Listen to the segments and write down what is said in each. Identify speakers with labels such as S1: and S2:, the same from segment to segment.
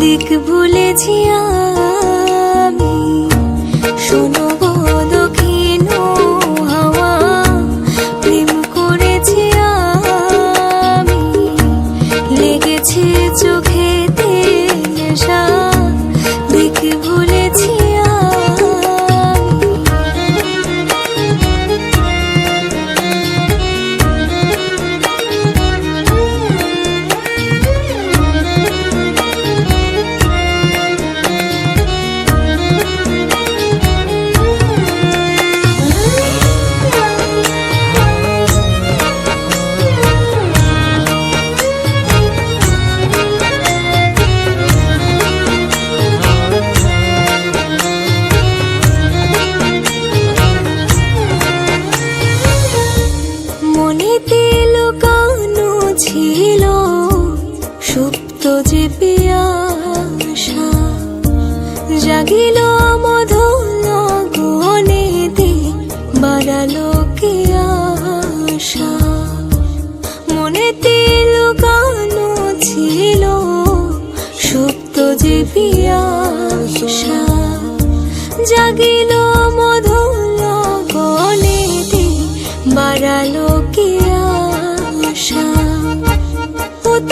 S1: দিক ভুলেছি আমি। শোনো হাওয়া প্রেম করেছি আমি। লেগেছে ছিল সুপ্ত যে পিয়াসা, জাগিল মধুল গনেতে বাড়ালো কে আশা। মনেতে লুকানো ছিল সুপ্ত যে পিয়াসা, জাগিল মধুল গনেতে বাড়ালো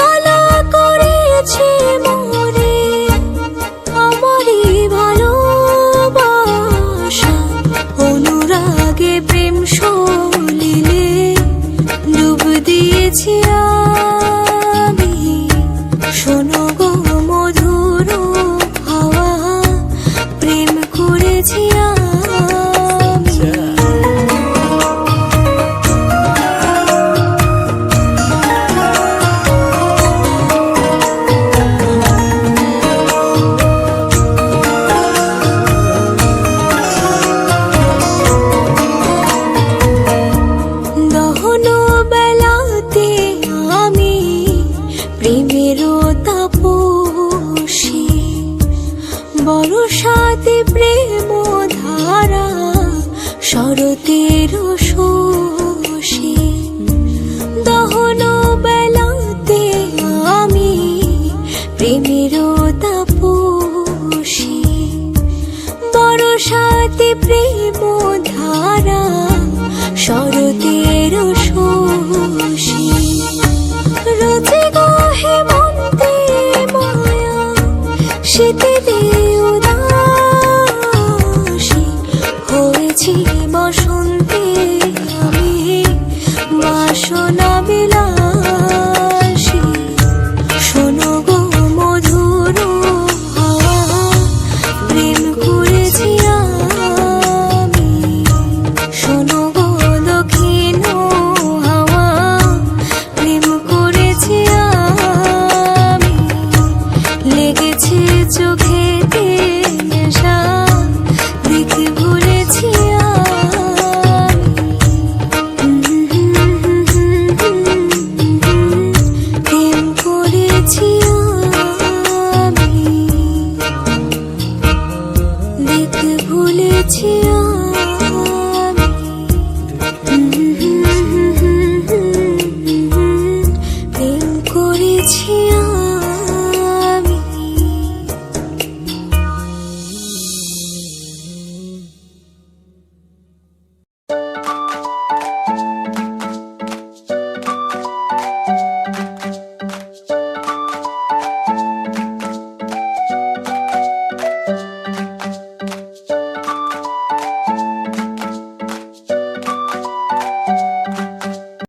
S1: উতলা করেছে মোরে আমারই ভালোবাসা। অনুরাগে প্রেম ডুব দিয়েছি বরসাতে প্রেম ধারা শরতের শোষী। দহন বেলাতে আমি প্রেমের তাপসী। বরসাতে প্রেম ধারা শরতের শোষী। রোজে গহে মন্তে মায়া শীতে বসন্তে আমি বাসনা বিলাসী you.